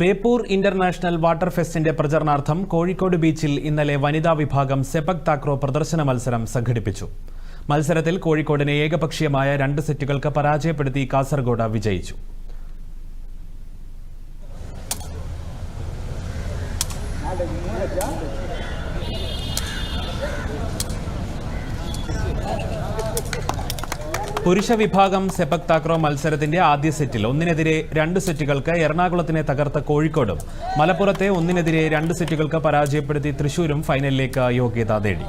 Beypore international water ഫെസ്റ്റിന്റെ പ്രചരണാർത്ഥം കോഴിക്കോട് ബീച്ചിൽ ഇന്നലെ വനിതാ വിഭാഗം സെപക് താക്രോ പ്രദർശന മത്സരം സംഘടിപ്പിച്ചു. മത്സരത്തിൽ കോഴിക്കോടിനെ ഏകപക്ഷീയമായ രണ്ട് സെറ്റുകൾക്ക് പരാജയപ്പെടുത്തി കാസർഗോഡ് വിജയിച്ചു. പുരുഷ വിഭാഗം സെപക് താക്രോ മത്സരത്തിന്റെ ആദ്യ സെറ്റിൽ ഒന്നിനെതിരെ രണ്ട് സെറ്റുകൾക്ക് എറണാകുളത്തിനെ തകർത്ത കോഴിക്കോടും മലപ്പുറത്തെ ഒന്നിനെതിരെ രണ്ട് സെറ്റുകൾക്ക് പരാജയപ്പെടുത്തി തൃശൂരും ഫൈനലിലേക്ക് യോഗ്യത നേടി